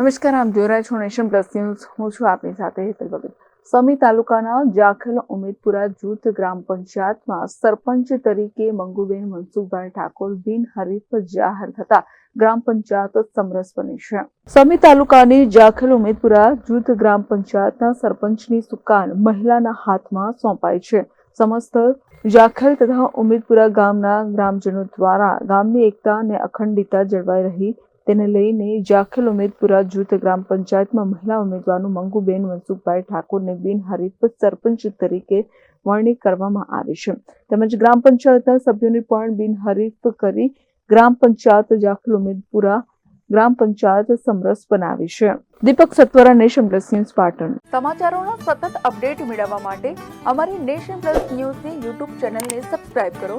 નમસ્કાર, આમ જોઈ રહ્યા છો નેશન પ્લસ ન્યૂઝ. હું છું આપની સાથે હેતલ ભગત સમી તાલુકાના જાખલ ઉમેદપુરા જૂથ ગ્રામ પંચાયતમાં સરપંચ તરીકે મંગુબેન મનસુખભાઈ ઠાકોર બિનહરીફ જાહેર થતા ગ્રામ પંચાયત સમરસ બની છે. સમી તાલુકાની જાખલ ઉમેદપુરા જૂથ ગ્રામ પંચાયતના સરપંચની સુકાન મહિલાના હાથમાં સોંપાઈ છે. સમસ્ત જાખલ તથા ઉમેદપુરા ગામના ગ્રામજનો દ્વારા ગામની એકતા અને અખંડિતતા જળવાઈ રહી તેને લઈને જાખેલ ઉમેદપુરા જૂથ ગ્રામ પંચાયતમાં મહિલા ઉમેદવારનું મંગુબેન મનસુખભાઈ ઠાકોરને બિનહરીફ સરપંચ તરીકે વરણી કરવામાં આવી છે. તેમજ ગ્રામ પંચાયતના સભ્યોની પણ બિનહરીફ કરી ગ્રામ પંચાયત જાખલ ઉમેદપુરા ગ્રામ પંચાયત સમરસ બનાવી છે. Deepak Satvara nation plus news Patan. સમાચારોના સતત અપડેટ મેળવવા માટે અમારી નેશન પ્લસ ન્યૂઝની યુટ્યુબ ચેનલને સબસ્ક્રાઇબ કરો.